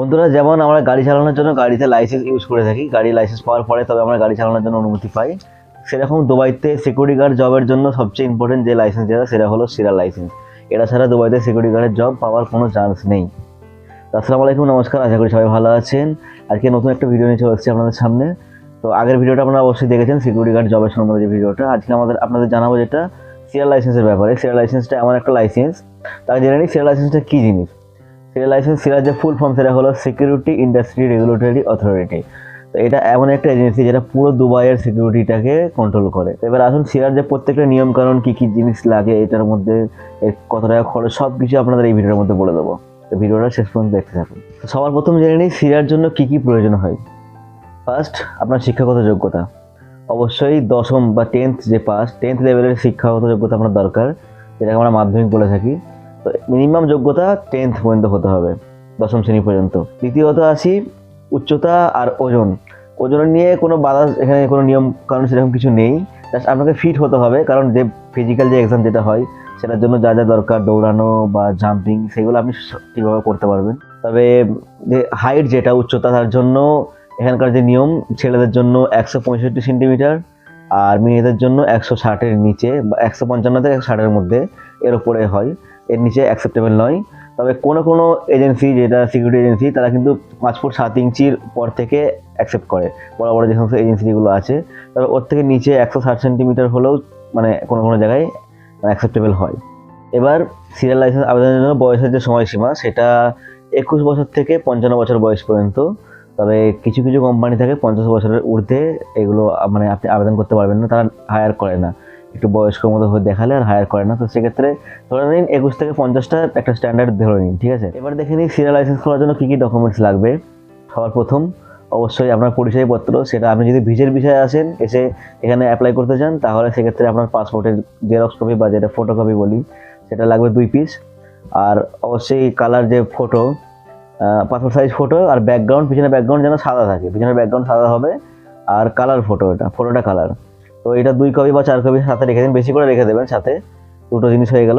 বন্ধুরা, যেমন আমরা গাড়ি চালানোর জন্য গাড়িতে লাইসেন্স ইউজ করে থাকি, গাড়ি লাইসেন্স পাওয়ার পরে তবে আমরা গাড়ি চালানোর জন্য অনুমতি পাই। সেরকম দুবাইতে সিকিউরিটি গার্ড জবের জন্য সবচেয়ে ইম্পর্টেন্ট যে লাইসেন্স যেটা, সেটা হলো সিরিয়াল লাইসেন্স এটা ছাড়া দুবাইতে সিকিউরিটি গার্ডের জব পাওয়ার কোনো চান্স নেই। আসসালামু আলাইকুম, নমস্কার, আশা করি সবাই ভালো আছেন। আজকে নতুন একটা ভিডিও নিয়ে চলে এসেছি আপনাদের সামনে। তো আগের ভিডিওটা আপনারা অবশ্যই দেখেছেন সিকিউরিটি গার্ড জবের সম্বন্ধে যে ভিডিওটা আজকে আমাদের, আপনাদের জানাব যেটা সিরিয়াল লাইসেন্সের ব্যাপারে। সিরিয়াল লাইসেন্সটা এমন একটা লাইসেন্স তারা জেনে নিই সিরিয়াল লাইসেন্সটা কী জিনিস? লাইসেন্স, সিরিয়াল যে ফুল ফর্ম সেটা হলো সিকিউরিটি ইন্ডাস্ট্রি রেগুলেটরি অথরিটি তো এটা এমন একটা এজেন্সি যেটা পুরো দুবাইয়ের সিকিউরিটিটাকে কন্ট্রোল করে। এবার আসুন, সিরিয়াল যে প্রত্যেকটা নিয়ম কানুন কী কী জিনিস লাগে, এটার মধ্যে কত টাকা খরচ সব কিছু আপনাদের এই ভিডিওর মধ্যে বলে দেবো। তো ভিডিওটা শেষ পর্যন্ত দেখতে থাকুন। সবার প্রথম জেনে নিই সিরিয়ার জন্য কী কী প্রয়োজন হয়। ফার্স্ট আপনার শিক্ষাগত যোগ্যতা। অবশ্যই দশম বা টেন্থ যে পাস টেন্থ লেভেলের শিক্ষাগত যোগ্যতা আপনার দরকার, যেটাকে আমরা মাধ্যমিক বলে থাকি। মিনিমাম যোগ্যতা টেন্থ পর্যন্ত হতে হবে, দশম শ্রেণি পর্যন্ত। দ্বিতীয়ত আসি উচ্চতা আর ওজন। ওজন নিয়ে কোনো বাধা এখানে কোনো নিয়ম, কারণ সেরকম কিছু নেই। জাস্ট আপনাকে ফিট হতে হবে, কারণ যে ফিজিক্যাল যে এক্সাম যেটা হয়, সেটার জন্য যা যা দরকার, দৌড়ানো বা জাম্পিং সেগুলো আপনি ঠিকভাবে করতে পারবেন। তবে যে হাইট যেটা, উচ্চতা, তার জন্য এখানকার যে নিয়ম, ছেলেদের জন্য একশো পঁয়ষট্টি সেন্টিমিটার আর মেয়েদের জন্য একশো ষাটের নিচে বা একশো পঞ্চান্ন থেকে একশো ষাটের মধ্যে, এর উপরে হয়। এর নিচে অ্যাকসেপ্টেবল নয়। তবে কোনো কোনো এজেন্সি যেটা সিকিউরিটি এজেন্সি তারা কিন্তু পাঁচ ফুট সাত ইঞ্চির পর থেকে অ্যাকসেপ্ট করে। বড় বড় যে সমস্ত এজেন্সিগুলো আছে, তবে ওর থেকে নিচে একশো ষাট সেন্টিমিটার হলেও মানে কোনো কোনো জায়গায় অ্যাকসেপ্টেবল হয়। এবার সিরিয়াল লাইসেন্স আবেদনের জন্য বয়সের যে সময়সীমা, সেটা একুশ বছর থেকে পঞ্চান্ন বছর বয়স পর্যন্ত। তবে কিছু কিছু কোম্পানি থাকে পঞ্চাশ বছরের ঊর্ধ্বে এগুলো মানে আপনি আবেদন করতে পারবেন না, তারা হায়ার করে না। একটু বয়স্কর মতো হয়ে দেখালে আর হায়ার করে না। তো সেক্ষেত্রে ধরে নিন একুশ থেকে পঞ্চাশটা একটা স্ট্যান্ডার্ড ধরে নিন, ঠিক আছে? এবার দেখে নিন সিরিয়াল লাইসেন্স করার জন্য কী কী ডকুমেন্টস লাগবে। সবার প্রথম অবশ্যই আপনার পরিচয়পত্র, সেটা আপনি যদি ভিজের বিষয়ে আসেন, এসে এখানে অ্যাপ্লাই করতে চান, তাহলে সেক্ষেত্রে আপনার পাসপোর্টের জেরক্স কপি বা যেটা ফটো কপি বলি, সেটা লাগবে দুই পিস আর অবশ্যই কালার যে ফটো পাসপোর্ট সাইজ ফটো আর ব্যাকগ্রাউন্ড পিছনে ব্যাকগ্রাউন্ড যেন সাদা থাকে পিছনের ব্যাকগ্রাউন্ড সাদা হবে। আর কালার ফটো এটা ফটোটা কালার তো এটা দুই কপি বা চার কপি সাথে রেখে দিন, বেশি করে রেখে দেবেন সাথে, দুটো জিনিস হয়ে গেল।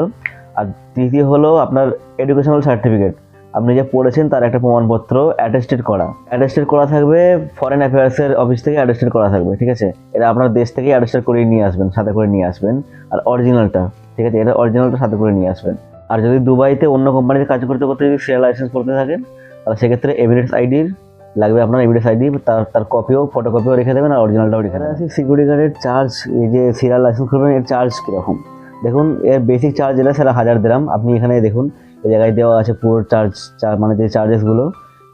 আর তৃতীয় হলো আপনার এডুকেশনাল সার্টিফিকেট আপনি যে পড়েছেন তার একটা প্রমাণপত্র অ্যাটেস্টেড করা। অ্যাটেস্টেড করা থাকবে ফরেন অ্যাফেয়ার্সের অফিস থেকে অ্যাটেস্টেড করা থাকবে, ঠিক আছে? এটা আপনার দেশ থেকে অ্যাটেস্টেড করে নিয়ে আসবেন, সাথে করে নিয়ে আসবেন। আর অরিজিনালটা ঠিক আছে? এটা অরিজিনালটা সাথে করে নিয়ে আসবেন। আর যদি দুবাইতে অন্য কোম্পানিতে কাজ করতে করতে যদি শেয়ার লাইসেন্স করতে থাকেন, তাহলে সেক্ষেত্রে এভিডেন্স আইডির লাগবে আপনার এভিডেন্স আইডি, তার তার কপিও ফটোকপিও রেখে দেবেন আর অরিজিনালটাও রেখে দেবেন। সিকিউরিটি গার্ডের চার্জ এই যে সিরিয়াল লাইসেন্স করবেন, এর চার্জ কীরকম? দেখুন, এর বেসিক চার্জ যেটা, সেটা হাজার দিরাম আপনি এখানে দেখুন, এই জায়গায় দেওয়া আছে পুরো চার্জ মানে যে চার্জেসগুলো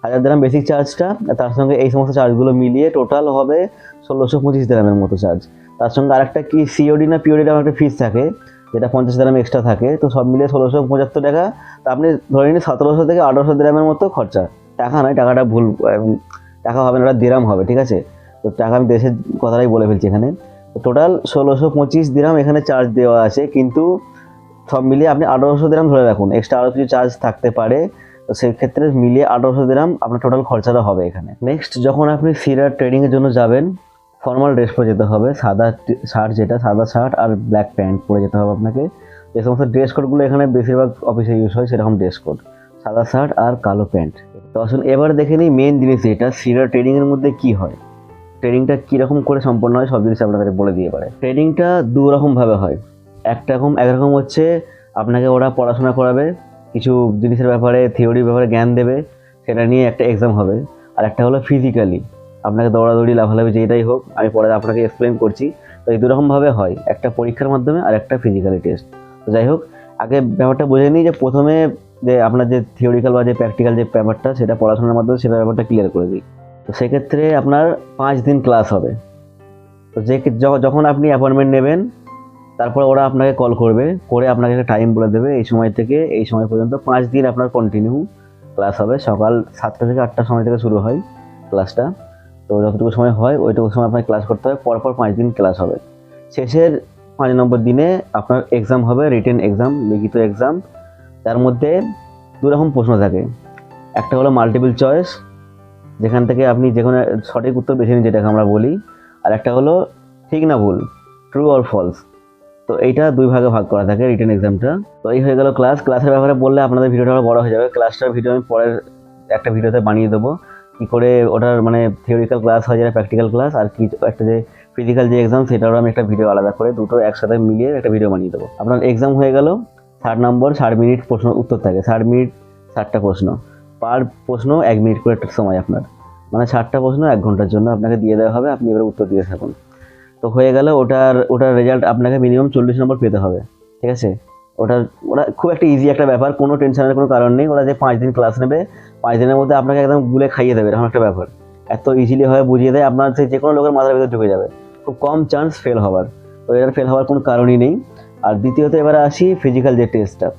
হাজার দিরাম বেসিক চার্জটা তার সঙ্গে এই সমস্ত চার্জগুলো মিলিয়ে টোটাল হবে ষোলোশো পঁচিশ দিরামের মতো চার্জ তার সঙ্গে আরেকটা কি সিওডি না পিওডি নামে একটা ফিস থাকে, যেটা পঞ্চাশ দিরাম এক্সট্রা থাকে, তো সব মিলিয়ে ষোলোশো পঁচাত্তর টাকা। তা আপনি ধরে নিন, সতেরোশো থেকে আঠারোশো দিরামের মতো খরচা। টাকা নয়, টাকাটা ভুল টাকা হবে না, ওটা দিরাম হবে, ঠিক আছে? তো টাকা আমি দেশের কথাটাই বলে ফেলছি এখানে। টোটাল ষোলোশো পঁচিশ দিরাম এখানে চার্জ দেওয়া আছে, কিন্তু সব মিলিয়ে আপনি আঠারোশো দিরাম ধরে রাখুন। এক্সট্রা আরও কিছু চার্জ থাকতে পারে, তো সেক্ষেত্রে মিলিয়ে আঠারোশো দিরাম আপনার টোটাল খরচাটা হবে এখানে। নেক্সট যখন আপনি সিরার ট্রেডিংয়ের জন্য যাবেন ফর্মাল ড্রেস পরে যেতে হবে, সাদা শার্ট যেটা, সাদা শার্ট আর ব্ল্যাক প্যান্ট পরে যেতে হবে আপনাকে। যে সমস্ত ড্রেস কোডগুলো এখানে বেশিরভাগ অফিসে ইউজ হয়, সেরকম ড্রেস কোড সাদা শার্ট আর কালো প্যান্ট তো আসুন এবার দেখে নিই মেন জিনিস এটা সিরার ট্রেডিংয়ের মধ্যে কি হয়? ট্রেডিংটা কীরকম করে সম্পন্ন হয়, সব জিনিস আপনাদের বলে দিয়ে পারে ট্রেডিংটা দু রকমভাবে হয়। একটা রকম একরকম হচ্ছে আপনাকে ওরা পড়াশোনা করাবে, কিছু জিনিসের ব্যাপারে থিওরির ব্যাপারে জ্ঞান দেবে, সেটা নিয়ে একটা এক্সাম হবে। আর একটা হলো ফিজিক্যালি আপনাকে দৌড়াদৌড়ি, লাফালাফি যেটাই হোক, আমি পরে আপনাকে এক্সপ্লেন করছি। তো এই দুরকমভাবে হয়, একটা পরীক্ষার মাধ্যমে আর একটা ফিজিক্যালি টেস্ট তো যাই হোক, আগে ব্যাপারটা বুঝে নিই যে প্রথমে যে আপনার যে থিওরিক্যাল বা যে প্র্যাকটিক্যাল যে ব্যাপারটা, সেটা পড়াশোনার মাধ্যমে সেটা ব্যাপারটা ক্লিয়ার করে দিই। তো সেক্ষেত্রে আপনার পাঁচ দিন ক্লাস হবে। তো যে যখন আপনি অ্যাপয়েন্টমেন্ট নেবেন, তারপর ওরা আপনাকে কল করবে, করে আপনাকে একটা টাইম বলে দেবে, এই সময় থেকে এই সময় পর্যন্ত পাঁচ দিন আপনার কন্টিনিউ ক্লাস হবে। সকাল সাতটা থেকে আটটার সময় থেকে শুরু হয় ক্লাসটা তো যতটুকু সময় হয়, ওইটুকু সময় আপনাকে ক্লাস করতে হবে। পরপর পাঁচ দিন ক্লাস হবে। শেষের পাঁচ নম্বর দিনে আপনার এক্সাম হবে রিটেন এক্সাম লিখিত এক্সাম তার মধ্যে দু রকম প্রশ্ন থাকে। একটা হলো মাল্টিপল চয়েস যেখান থেকে আপনি যে কোনো সঠিক উত্তর বেছে নিন, যেটাকে আমরা বলি, আর একটা হলো ঠিক না ভুল ট্রু অর ফলস তো এইটা দুই ভাগে ভাগ করা থাকে রিটার্ন এক্সামটা তো এই হয়ে গেল ক্লাস ক্লাসের ব্যাপারে বললে আপনাদের ভিডিওটা আরও বড় হয়ে যাবে। ক্লাসটার ভিডিও আমি পরের একটা ভিডিওতে বানিয়ে দেবো। কী করে ওটার মানে থিওরিক্যাল ক্লাস হয়, যেটা প্র্যাকটিক্যাল ক্লাস আর কি একটা যে ফিজিক্যাল যে এক্সাম সেটারও আমি একটা ভিডিও আলাদা করে দুটো একসাথে মিলিয়ে একটা ভিডিও বানিয়ে দেবো। আপনার এক্সাম হয়ে গেল। ষাট নম্বর ষাট মিনিট প্রশ্ন, উত্তর থাকে। ষাট মিনিট ষাটটা প্রশ্ন। পার প্রশ্ন এক মিনিট করে একটা সময় আপনার। মানে ষাটটা প্রশ্ন এক ঘণ্টার জন্য আপনাকে দিয়ে দেওয়া হবে, আপনি এবার উত্তর দিয়ে থাকুন। তো হয়ে গেলে, ওটার ওটার রেজাল্ট আপনাকে মিনিমাম চল্লিশ নম্বর পেতে হবে। ঠিক আছে? ওটার, ওটা খুব একটা ইজি একটা ব্যাপার, কোনো টেনশনের কোনো কারণ নেই। ওরা যে পাঁচ দিন ক্লাস নেবে, পাঁচ দিনের মধ্যে আপনাকে একদম গুলে খাইয়ে দেবে, এরকম একটা ব্যাপার। এত ইজিলি হয়ে বুঝিয়ে দেয়, আপনার যে যে কোনো লোকের মাথার ভিতরে ঢুকে যাবে। খুব কম চান্স ফেল হওয়ার তো এটার ফেল হওয়ার কোনো কারণই নেই। আর দ্বিতীয়ত এবারে আসি ফিজিক্যাল যে টেস্টটা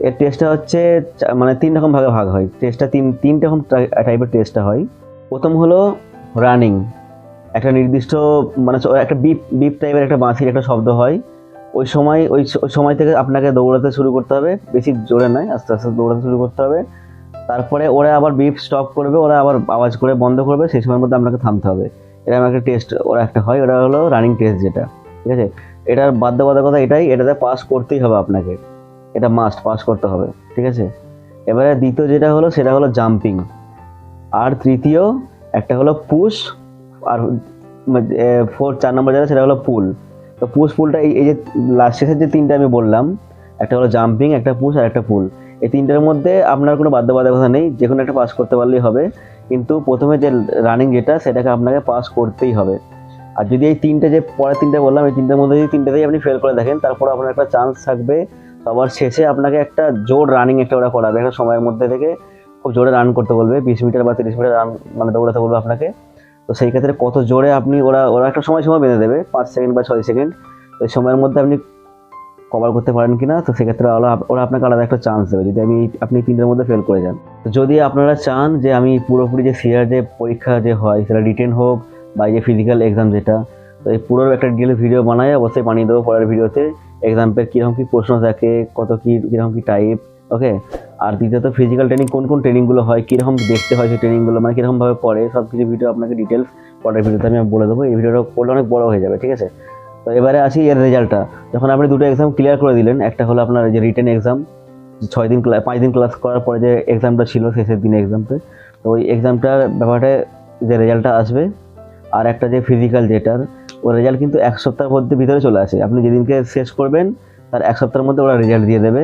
এর টেস্টটা হচ্ছে মানে তিন রকম ভাগে ভাগ হয়। টেস্টটা তিন, তিনটে রকম টাইপের টেস্টটা হয়। প্রথম হলো রানিং একটা নির্দিষ্ট মানে একটা বিপ বিপ টাইপের একটা বাঁশির একটা শব্দ হয়। ওই সময়, ওই ওই সময় থেকে আপনাকে দৌড়াতে শুরু করতে হবে। বেশি জোরে নয়, আস্তে আস্তে দৌড়াতে শুরু করতে হবে। তারপরে ওরা আবার বিপ স্টপ করবে, ওরা আবার আওয়াজ করে বন্ধ করবে। সেই সময়ের মধ্যে আপনাকে থামতে হবে। এরকম একটা টেস্ট ওরা একটা হয়। ওটা হলো রানিং টেস্ট যেটা। ঠিক আছে? এটার বাধ্যবাধকতা এটাই, এটাতে পাস করতেই হবে আপনাকে। এটা মাস্ট পাস করতে হবে, ঠিক আছে? এবারে দ্বিতীয় যেটা হলো, সেটা হলো জাম্পিং আর তৃতীয়, একটা হলো পুশ আর ফোর চার নম্বর যেটা, সেটা হলো পুল তো পুশ পুলটা এই যে লাস্ট শেষের যে তিনটা আমি বললাম, একটা হলো জাম্পিং একটা পুশ আর একটা পুল এই তিনটার মধ্যে আপনার কোনো বাধ্যবাধকতা নেই, যে কোনো একটা পাস করতে পারলেই হবে। কিন্তু প্রথমে যে রানিং যেটা, সেটাকে আপনাকে পাস করতেই হবে। আর যদি এই তিনটে যে পরের তিনটে বললাম, এই তিনটের মধ্যে যদি তিনটেতেই আপনি ফেল করে দেখেন, তারপর আপনার একটা চান্স থাকবে। সবার শেষে আপনাকে একটা জোর রানিং একটা ওরা করাবে, একটা সময়ের মধ্যে থেকে খুব জোরে রান করতে বলবে, বিশ মিটার বা তিরিশ মিটার রান মানে দৌড়াতে বলবে আপনাকে। তো সেই ক্ষেত্রে কত জোরে আপনি ওরা ওরা একটা সময় সময় বেঁধে দেবে, পাঁচ সেকেন্ড বা ছয় সেকেন্ড তো এই সময়ের মধ্যে আপনি কভার করতে পারেন কি না তো সেক্ষেত্রে ওরা ওরা আপনাকে আলাদা একটা চান্স দেবে, যদি আমি আপনি তিনটের মধ্যে ফেল করে যান। তো যদি আপনারা চান যে আমি পুরোপুরি যে সিআর যে পরীক্ষা যে হয়, সেটা রিটেন হোক বা এই যে ফিজিক্যাল এক্সাম যেটা, তো এই পুরো একটা ডিটেল ভিডিও বানাই অবশ্যই বানিয়ে দেবো পরের ভিডিওতে এক্সাম্পের কীরকম কী প্রশ্ন থাকে, কত কী, কীরকম কী টাইপ ওকে আর দ্বিতীয়ত ফিজিক্যাল ট্রেনিং কোন কোন ট্রেনিংগুলো হয়, কীরকম দেখতে হয় সেই ট্রেনিংগুলো মানে কীরকমভাবে পড়ে সব কিছু ভিডিও আপনাকে ডিটেলস পরের ভিডিওতে আমি বলে দেবো। এই ভিডিওটা করলে অনেক বড় হয়ে যাবে, ঠিক আছে? তো এবারে আসি এর রেজাল্টটা যখন আপনি দুটো এক্সাম ক্লিয়ার করে দিলেন, একটা হলো আপনার যে রিটেন এক্সাম ছয় দিন ক্লাস পাঁচ দিন ক্লাস করার পরে যে এক্সামটা ছিল, শেষের দিনে এক্সামটা তো ওই এক্সামটার ব্যাপারে যে রেজাল্টটা আসবে আর একটা যে ফিজিক্যাল যেটার ওর রেজাল্ট কিন্তু এক সপ্তাহের মধ্যে ভিতরে চলে আসে। আপনি যেদিনকে শেষ করবেন, তার এক সপ্তাহের মধ্যে ওরা রেজাল্ট দিয়ে দেবে।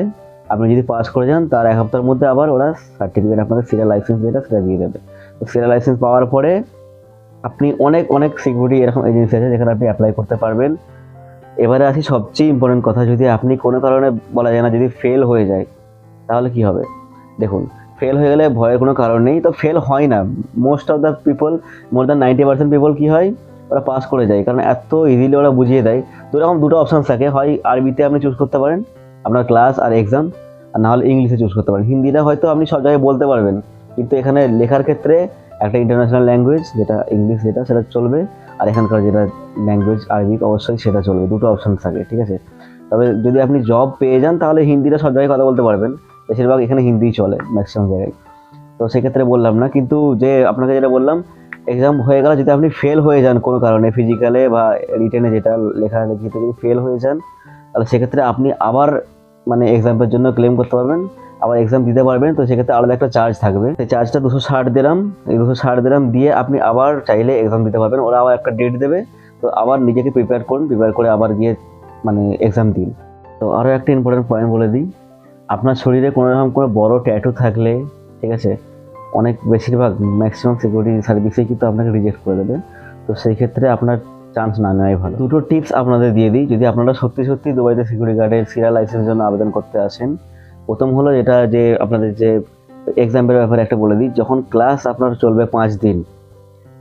আপনি যদি পাস করে যান, তার এক সপ্তাহের মধ্যে আবার ওরা সার্টিফিকেট আপনাদের সিরিয়াল লাইসেন্স যেটা, সেটা দিয়ে দেবে। তো সিরিয়াল লাইসেন্স পাওয়ার পরে আপনি অনেক অনেক সিকিউরিটি এরকম এজেন্সি আছে যেখানে আপনি অ্যাপ্লাই করতে পারবেন। এবারে আসি সবচেয়ে ইম্পর্টেন্ট কথা, যদি আপনি কোনো কারণে বলা যায় না, যদি ফেল হয়ে যায়, তাহলে কি হবে? দেখুন ফেল হয়ে গেলে ভয়ের কোনো কারণ নেই। তো ফেল হয় না। Most of the people more than ninety percent people কী হয়? ওরা পাস করে যায়। কারণ এত ইজিলি ওরা বুঝিয়ে দেয়। তো এরকম দুটো অপশান থাকে। হয় আরবিতে আপনি চুজ করতে পারেন আপনার ক্লাস আর এক্সাম আর নাহলে ইংলিশে চুজ করতে পারেন। হিন্দিটা হয়তো আপনি সব জায়গায় বলতে পারবেন। কিন্তু এখানে লেখার ক্ষেত্রে একটা ইন্টারন্যাশনাল ল্যাঙ্গুয়েজ যেটা ইংলিশ যেটা, সেটা চলবে। আর এখানকার যেটা ল্যাঙ্গুয়েজ আরবিক অবশ্যই সেটা চলবে। দুটো অপশান থাকে, ঠিক আছে? তবে যদি আপনি জব পেয়ে যান, তাহলে হিন্দিটা সব জায়গায় কথা বলতে পারবেন। বেশিরভাগ এখানে হিন্দিই চলে ম্যাক্সিমাম জায়গায়। তো সেক্ষেত্রে বললাম না, কিন্তু যে আপনাকে যেটা বললাম এক্সাম হয়ে গেল, যদি আপনি ফেল হয়ে যান কোনো কারণে ফিজিক্যালে বা রিটেনে যেটা লেখালেখিতে যদি ফেল হয়ে যান, তাহলে সেক্ষেত্রে আপনি আবার মানে এক্সামের জন্য ক্লেম করতে পারবেন, আবার এক্সাম দিতে পারবেন, তো সেক্ষেত্রে আলাদা একটা চার্জ থাকবে। সেই চার্জটা দুশো ষাট দিলাম, এই দুশো ষাট দিলাম দিয়ে আপনি আবার চাইলে এক্সাম দিতে পারবেন, ওরা আবার একটা ডেট দেবে, তো আবার নিজেকে প্রিপেয়ার করুন প্রিপেয়ার করে আবার গিয়ে মানে এক্সাম দিন। তো আরও একটা ইম্পর্টেন্ট পয়েন্ট বলে দিই আপনার শরীরে কোনো রকম কোনো বড় ট্যাটু থাকলে, ঠিক আছে, অনেক বেশিরভাগ ম্যাক্সিমাম সিকিউরিটি সার্ভিসে কিন্তু আপনাকে রিজেক্ট করে দেবে। তো সেই ক্ষেত্রে আপনার চান্স না নেওয়াই ভালো। দুটো টিপস আপনাদের দিয়ে দিই। যদি আপনারা সত্যি সত্যি দুবাইতে সিকিউরিটি গার্ডের সিরিয়াল লাইসেন্সের জন্য আবেদন করতে আসেন, প্রথম হলো যেটা যে আপনাদের যে এক্সামের ব্যাপারে একটা বলে দিই, যখন ক্লাস আপনার চলবে পাঁচ দিন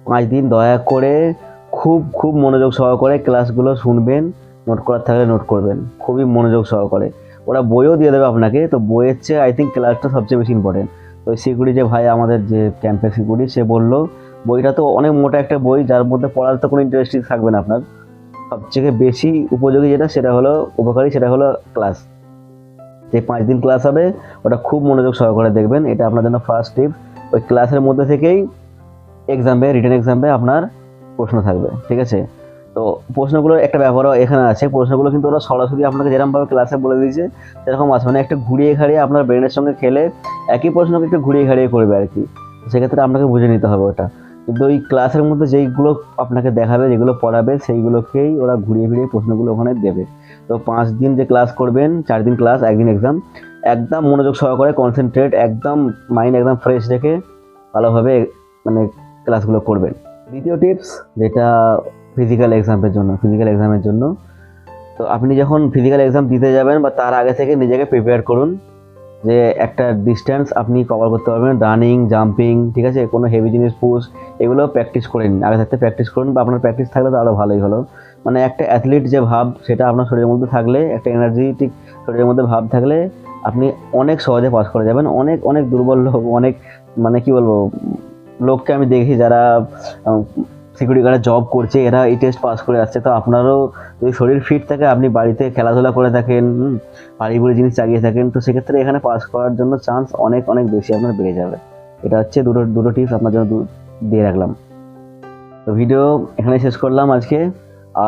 পাঁচ দিন দয়া করে খুব খুব মনোযোগ সহকারে ক্লাসগুলো শুনবেন নোট করার থাকলে নোট করবেন। খুবই মনোযোগ সহকারে। ওরা বইও দিয়ে দেবে আপনাকে। তো বইয়ের চেয়ে আই থিঙ্ক ক্লাসটা সবচেয়ে বেশি ইম্পর্টেন্ট তো সিকিউরিটি যে ভাই আমাদের যে ক্যাম্পের সিকিউরিটি সে বলল, বইটা তো অনেক মোটা একটা বই, যার মধ্যে পড়ার তো কোনো ইন্টারেস্টিং থাকবে না আপনার। সবথেকে বেশি উপযোগী যেটা, সেটা হলো উপকারী, সেটা হলো ক্লাস যে পাঁচ দিন ক্লাস হবে, ওটা খুব মনোযোগ সহকারে দেখবেন। এটা আপনার জন্য ফার্স্ট টিপ ওই ক্লাসের মধ্যে থেকেই এক্সামে রিটার্ন এক্সামে আপনার প্রশ্ন থাকবে, ঠিক আছে? তো প্রশ্নগুলোর একটা ব্যাপারও এখানে আছে। প্রশ্নগুলো কিন্তু ওরা সরাসরি আপনাকে যেরকমভাবে ক্লাসে বলে দিয়েছে, সেরকম আছে। মানে একটা ঘুরিয়ে ঘাড়িয়ে আপনার ব্রেনের সঙ্গে খেলে একই প্রশ্নকে একটু ঘুরিয়ে ঘাড়িয়ে করবে আর কি। সেক্ষেত্রে আপনাকে বুঝে নিতে হবে ওটা। কিন্তু ওই ক্লাসের মধ্যে যেইগুলো আপনাকে দেখাবে, যেগুলো পড়াবে, সেইগুলোকেই ওরা ঘুরিয়ে ফিরিয়ে প্রশ্নগুলো ওখানে দেবে। তো পাঁচ দিন যে ক্লাস করবেন, চার দিন ক্লাস একদিন এক্সাম একদম মনোযোগ সহকারে কনসেন্ট্রেট একদম মাইন্ড একদম ফ্রেশ রেখে ভালোভাবে মানে ক্লাসগুলো করবেন। দ্বিতীয় টিপস যেটা ফিজিক্যাল এক্সামের জন্য ফিজিক্যাল এক্সামের জন্য। তো আপনি যখন ফিজিক্যাল এক্সাম দিতে যাবেন বা তার আগে থেকে নিজেকে প্রিপেয়ার করুন যে একটা ডিস্টেন্স আপনি কভার করতে পারবেন রানিং জাম্পিং ঠিক আছে? কোনো হেভি জিনিস পুশ এগুলো প্র্যাকটিস করে নিন। আগে থাকতে প্র্যাকটিস করুন বা আপনার প্র্যাকটিস থাকলে তো আরও ভালোই হলো। মানে একটা অ্যাথলিট যে ভাব, সেটা আপনার শরীরের মধ্যে থাকলে, একটা এনার্জেটিক শরীরের মধ্যে ভাব থাকলে আপনি অনেক সহজে পাস করে যাবেন। অনেক অনেক দুর্বল লোক, অনেক মানে কি বলব, লোককে আমি দেখি যারা সিকিউরিটি গার্ডে জব করছে, এরা এই টেস্ট পাস করে আসছে। তো আপনারও যদি শরীর ফিট থাকে, আপনি বাড়িতে খেলাধুলা করে থাকেন বুড়ি জিনিস চাগিয়ে থাকেন, তো সেক্ষেত্রে এখানে পাস করার জন্য চান্স অনেক অনেক বেশি আপনার বেড়ে যাবে। এটা হচ্ছে দুটো দুটো টিপস আপনার জন্য দিয়ে রাখলাম। তো ভিডিও এখানে শেষ করলাম আজকে।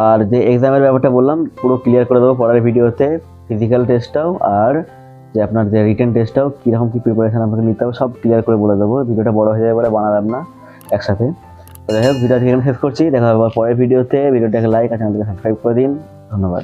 আর যে এক্সামের ব্যাপারটা বললাম, পুরো ক্লিয়ার করে দেবো পরের ভিডিওতে ফিজিক্যাল টেস্টটাও আর যে আপনার যে রিটার্ন টেস্টটাও কীরকম কী প্রিপারেশান আপনাকে নিতে হবে, সব ক্লিয়ার করে বলে দেবো। ভিডিওটা বড় হয়ে যাবে বলে বানালাম না, একসাথে। যাই হোক ভিডিও এখানে শেষ করছি। দেখা হবে পরের ভিডিওতে। ভিডিওটাকে লাইক আর চ্যানেলটাকে সাবস্ক্রাইব করে দিন। ধন্যবাদ।